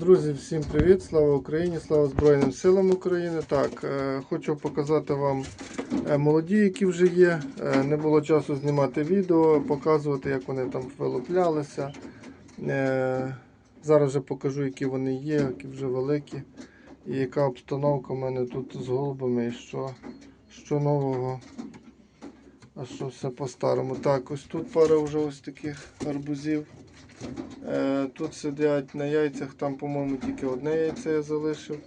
Друзі, всім привіт! Слава Україні! Слава Збройним силам України. Так, е, хочу показати вам е, молоді, які вже є. Е, не було часу знімати відео, показувати, як вони там вилуплялися. Зараз вже покажу, які вони є, які вже великі. І яка обстановка в мене тут з голубами, і що, що нового. А що все по-старому. Так, ось тут пара вже ось таких арбузів. Е, Тут сидять на яйцях, там, по-моєму, тільки одне яйце я залишив.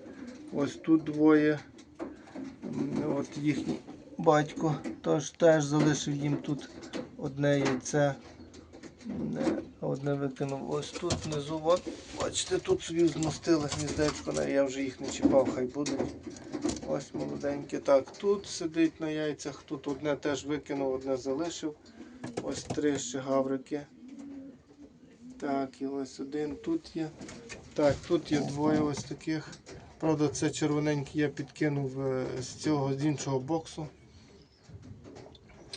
Ось тут двоє. От їхній батько теж, теж залишив їм тут одне яйце. Е, Одне викинув ось тут внизу. От, бачите, тут собі змостили гніздечко, я вже їх не чіпав, хай будуть. Ось молоденькі. Так, тут сидить на яйцях, тут одне теж викинув, одне залишив. Ось три ще гаврики. Так, і ось один тут є. Так, тут є двоє ось таких. Правда, це червоненький я підкинув е, з цього з іншого боксу.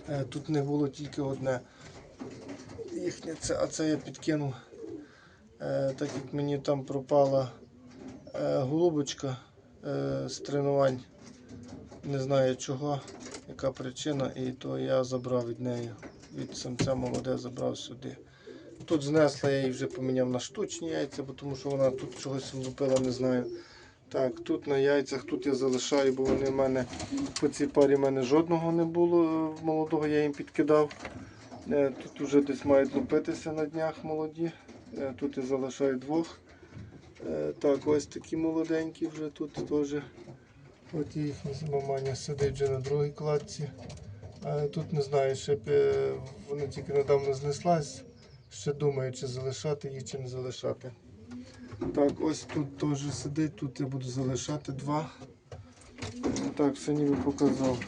Е, Тут не було тільки одне їхнє, це, а це я підкинув, е, так як мені там пропала голубочка з тренувань. Не знаю чого, яка причина, і то я забрав від неї. Від самця молоде забрав сюди. Тут знесла я її вже поміняв на штучні яйця, бо тому що вона тут чогось влупила, не знаю. Так, тут на яйцях, тут я залишаю, бо вони в мене по цій парі в мене жодного не було е, молодого, я їм підкидав. Е, Тут вже десь мають лупитися на днях молоді. Е, Тут я залишаю двох. Так, ось такі молоденькі вже тут теж. От їхня маманя сидить вже на другій кладці. Тут не знаю, ще е, вона тільки недавно знеслась. Ще думаю, чи залишати її, чи не залишати. Так, ось тут теж сидить, тут я буду залишати два. Так, все ніби показав.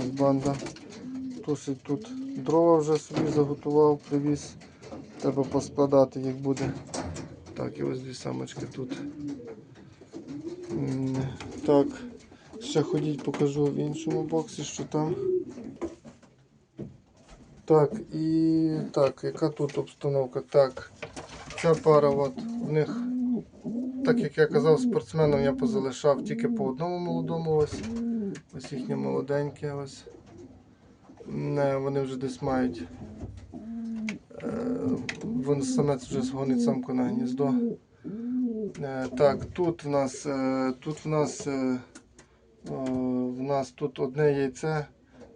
Ось банда. Тусить тут дрова вже собі заготував, привіз. Треба поскладати, як буде. Так, і ось дві самочки тут. Так, ще ходіть, покажу в іншому боксі, що там. Так, і так, яка тут обстановка? Так, ця пара, от, в них, так як я казав, спортсменам я позалишав тільки по одному молодому ось. Ось їхнє молоденьке ось. Не, вони вже десь мають. Вон самець вже згонить самку на гніздо. Е, так, тут в нас, е, тут в нас, е, в нас тут одне яйце.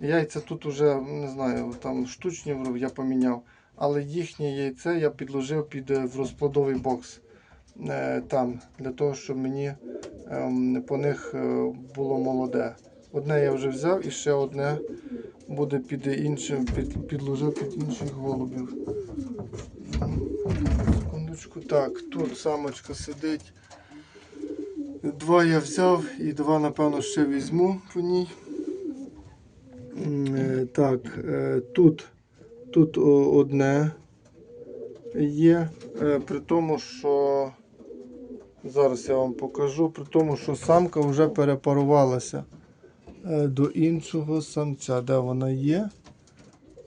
Яйця тут уже не знаю, там штучні я поміняв. Але їхнє яйце я підложив під в розплодовий бокс там, для того, щоб мені ем, по них було молоде. Одне я вже взяв і ще одне буде під іншим, під, підложив під інших голубів. Секундочку. Так, тут самочка сидить. Два я взяв і два, напевно, ще візьму по ній. Е, Так, е, тут, тут одне є, е, при тому, що зараз я вам покажу, при тому, що самка вже перепарувалася до іншого самця. Де вона є?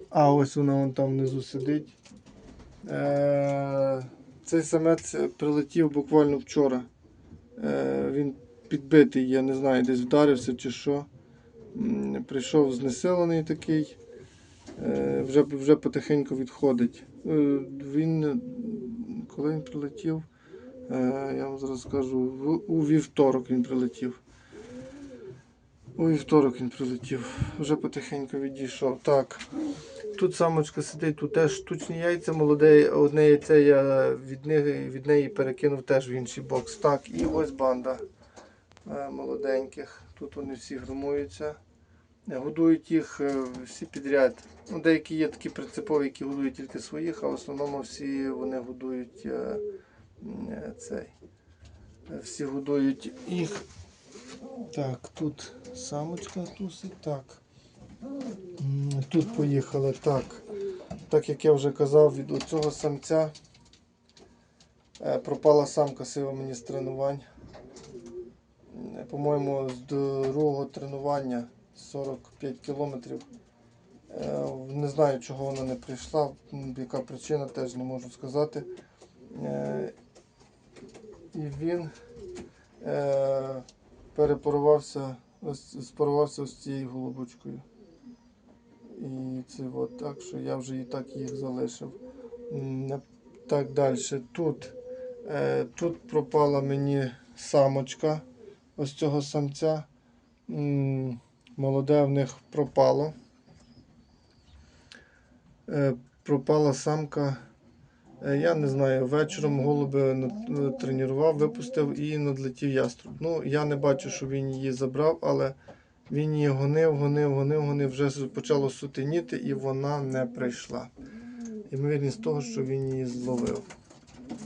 А ось вона вон там внизу сидить. Е, Цей самець прилетів буквально вчора. Е, Він підбитий, я не знаю, десь вдарився чи що. Прийшов знесилений такий, е, вже, вже потихеньку відходить. Е, Він, е, коли він прилетів, е, я вам зараз скажу, у вівторок він прилетів. У вівторок він прилетів, вже потихеньку відійшов. Так, тут самочка сидить, тут теж штучні яйця, молоде, одне яйце я від, неї, від неї перекинув теж в інший бокс. Так, і ось банда е, молоденьких. Тут вони всі громуються. Е, Годують їх е, всі підряд. Ну, деякі є такі принципові, які годують тільки своїх, а в основному всі вони годують е, цей. Всі годують їх. Так, тут самочка тусить. Так. Тут поїхали. Так. Так як я вже казав, від цього самця е, пропала самка сива мені з тренувань. Е, По-моєму, з другого тренування 45 кілометрів. Е, Не знаю, чого вона не прийшла, яка причина, теж не можу сказати. І він перепарувався, ось, спарувався з цією голубочкою. І це от так, що я вже і так їх залишив. Так далі. Тут, е, тут пропала мені самочка ось цього самця. Молоде в них пропало. Е, пропала самка. Е, Я не знаю, вечором голуби е, тренував, випустив і надлетів яструб. Ну, я не бачу, що він її забрав, але він її гонив, гонив, гонив, гонив, вже почало сутеніти і вона не прийшла. Ймовірність того, що він її зловив.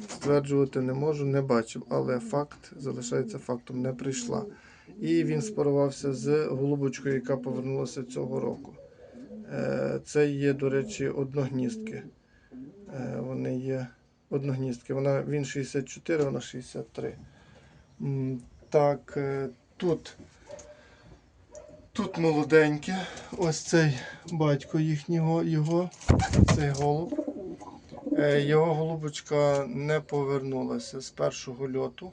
Стверджувати не можу, не бачив, але факт залишається фактом, не прийшла. І він спарувався з голубочкою, яка повернулася цього року. Е, Це є, до речі, одногністки. Е, Вони є одногністки. Вона, він 64, вона 63. Так, е, тут, тут молоденьке. Ось цей батько їхнього, його, цей голуб. Е, Його голубочка не повернулася з першого льоту.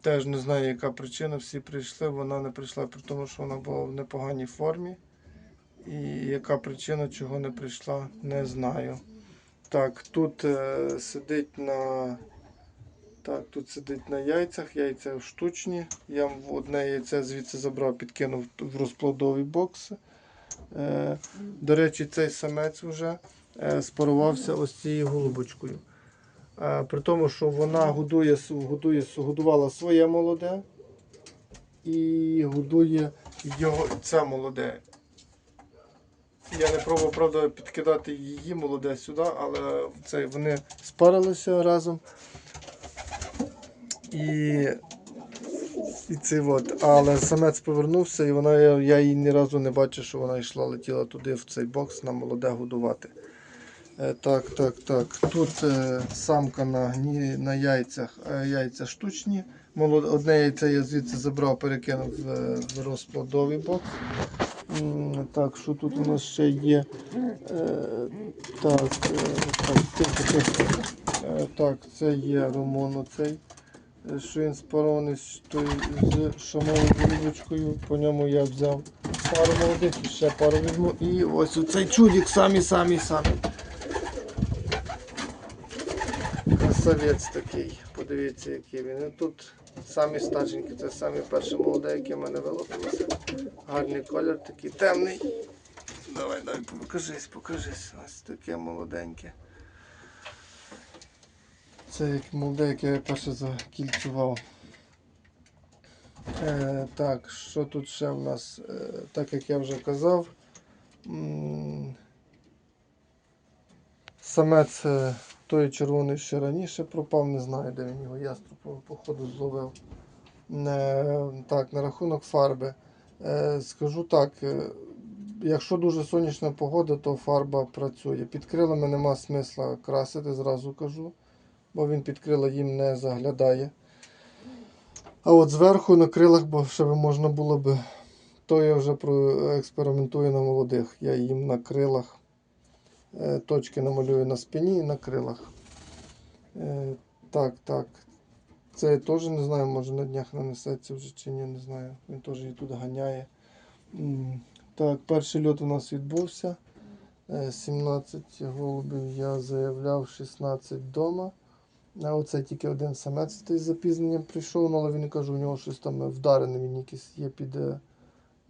Теж не знаю, яка причина. Всі прийшли, вона не прийшла, при тому, що вона була в непоганій формі. І яка причина, чого не прийшла, не знаю. Так, тут е, сидить на. Так, тут сидить на яйцях, яйця штучні. Я одне яйце звідси забрав, підкинув в розплодовий бокс. Е, до речі, цей самець вже е, спарувався ось цією голубочкою. Е, при тому, що вона годує, годує, годувала своє молоде і годує його це молоде. Я не пробував, правда, підкидати її молоде сюди, але це, вони спарилися разом. І, і це от. Але самець повернувся, і вона, я, я її ні разу не бачив, що вона йшла, летіла туди в цей бокс на молоде годувати. Е, так, так, так. Тут е, самка на, на яйцях, е, яйця штучні. Молод, одне яйце я звідси забрав, перекинув в, е, в розплодовий бокс. Так, що тут у нас ще є? Е, так, е, так. Е, так, це є Ромон оцей. Що він спарований з, шамовою голубочкою. По ньому я взяв пару молодих і ще пару візьму. І ось оцей чудик самі самі самі. Красавець такий. Подивіться, який він. Тут самі старшенькі, це самі перші молоде, які в мене вилупилися. Гарний колір, такий темний. Давай, давай, покажись, покажись. Ось таке молоденьке. Це як молоде, яке я перше закільцював. Е, так, що тут ще в нас? Е, так як я вже казав. м, Самець той червоний ще раніше пропав, не знаю, де він його яструб походу зловив. Так, на рахунок фарби. Е, скажу так, е, якщо дуже сонячна погода, то фарба працює. Під крилами нема смисла красити, зразу кажу, бо він під крила їм не заглядає. А от зверху на крилах, бо ще можна було би, то я вже проекспериментую на молодих. Я їм на крилах точки намалюю на спині і на крилах. Е, так, так. Це я теж не знаю, може на днях нанесеться вже чи ні, не знаю. Він теж її тут ганяє. Так, перший льот у нас відбувся. Е, 17 голубів я заявляв, 16 вдома. А оце тільки один самець з запізненням прийшов, ну, але він каже, у нього щось там вдарене, він якийсь є під е,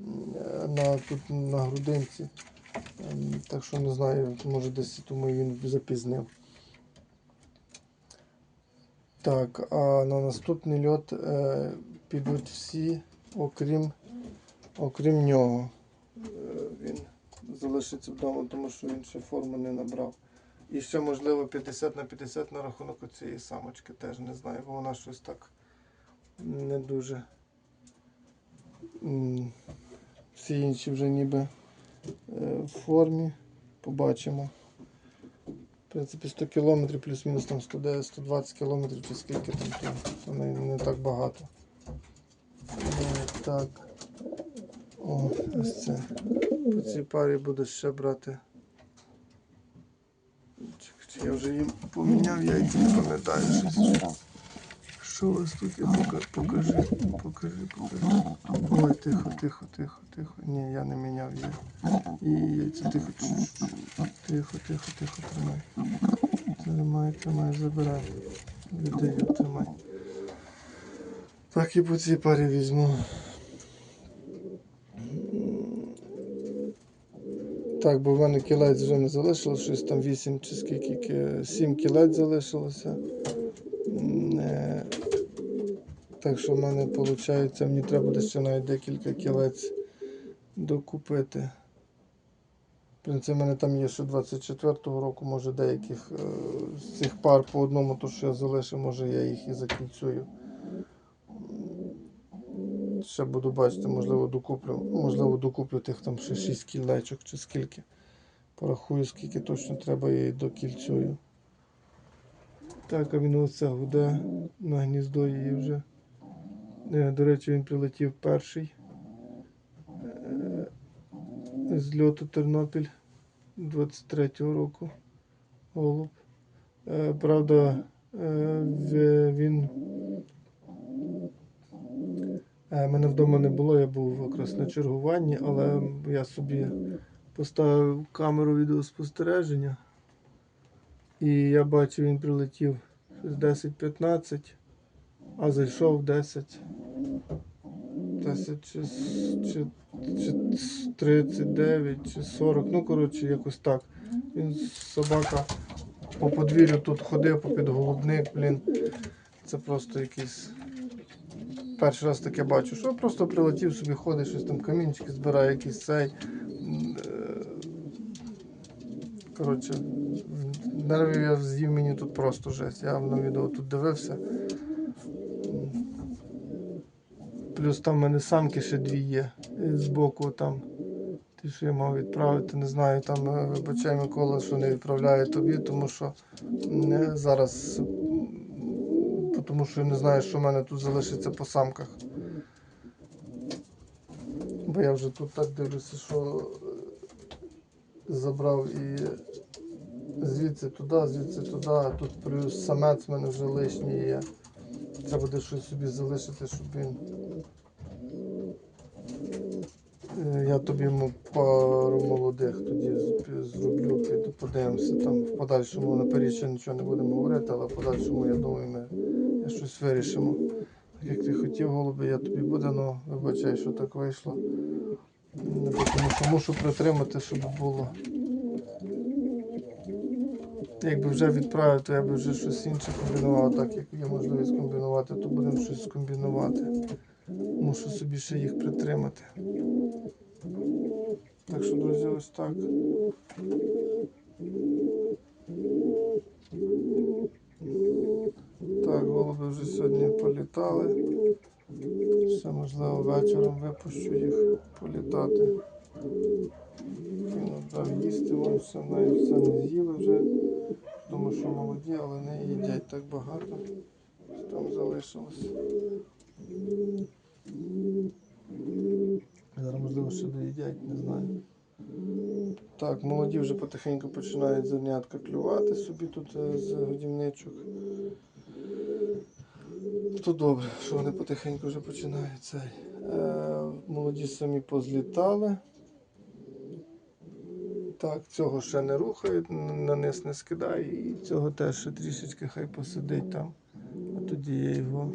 е, на, тут, на грудинці. Ем, Так що не знаю, може десь тому він запізнив. Так, а на наступний льот е, підуть всі, окрім, окрім нього. Е, він залишиться вдома, тому що він ще форму не набрав. І ще, можливо, 50 на 50 на рахунок цієї самочки теж не знаю, бо вона щось так не дуже. Всі інші вже ніби в формі. Побачимо. В принципі, 100 кілометрів плюс-мінус там 120 кілометрів чи скільки там, то, не, не так багато. Е, так. О, ось це. По цій парі буду ще брати. Чи я вже їм поміняв яйця, не пам'ятаю щось. Що у вас тут? Покажи, покажи, покажи. Ой, тихо, тихо, тихо, тихо. Ні, я не міняв її. І яйця тихо. Тихо, тихо, тихо, тримай. Тримай, тримай, забирай. Віддаю, тримай. Так і по цій парі візьму. Так, бо в мене кілець вже не залишилось, щось там 8 чи скільки, 7 кілець залишилося. М, е, Так що в мене виходить, мені треба буде ще навіть декілька кілець докупити. В принципі, в мене там є ще 24-го року, може деяких е, з цих пар по одному, то що я залишив, може я їх і закінцюю. Ще буду бачити, можливо, докуплю, можливо, докуплю тих там ще 6 кілечок чи скільки. Порахую, скільки точно треба і докільцюю. Так, а він оце гуде на гніздо її вже. Е, До речі, він прилетів перший е, з льоту Тернопіль 23-го року. Голуб. Е, Правда, він. Мене вдома не було, я був якраз на чергуванні, але я собі поставив камеру відеоспостереження. І я бачив, він прилетів з 10-15, а зайшов 10. 10 чи, чи, чи 39 чи 40, ну коротше, якось так. Він собака по подвір'ю тут ходив, попід голубник, блін. Це просто якийсь. Перший раз таке бачу, що просто прилетів собі, ходить, щось там камінчики збирає, якийсь цей. е, Коротше, нервів я з'їв мені тут просто жесть. Я на відео тут дивився. Плюс там в мене самки ще дві є е, збоку там. Ті, що я мав відправити, не знаю, там е, вибачай Микола, що не відправляю тобі, тому що м, е, зараз, тому що я не знаю, що в мене тут залишиться по самках. Бо я вже тут так дивлюся, що е, забрав і звідси туди, звідси туди, а тут плюс самець в мене вже лишній є. Треба буде щось собі залишити, щоб він. Е, Я тобі пару молодих тоді зроблю, піду подивимося. Там в подальшому наперед ще нічого не будемо говорити, але в подальшому, я думаю, ми щось вирішимо. Так як ти хотів, голуби, я тобі буде, ну вибачай, що так вийшло. Тому що мушу притримати, щоб було. Якби вже відправив, то я би вже щось інше комбінував, так як є можливість комбінувати, то будемо щось комбінувати. Мушу собі ще їх притримати. Так що, друзі, ось так. Так, голуби вже сьогодні політали. Ще можливо вечором випущу їх політати. Кину дав їсти, вон все, навіть все не з'їли вже. Думаю, що молоді, але не їдять так багато. Там залишилось. Зараз, можливо, ще доїдять, не знаю. Так, молоді вже потихеньку починають зернятка клювати собі тут е, з годівничок. То добре, що вони потихеньку вже починають цей. Е, молоді самі позлітали. Так, цього ще не рухають, на низ не скидає, і цього теж ще трішечки хай посидить там. А тоді я його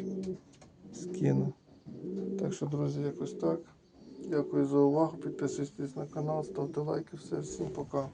скину. Так що, друзі, якось так. Дякую за увагу. Підписуйтесь на канал, ставте лайки. Все, всім пока.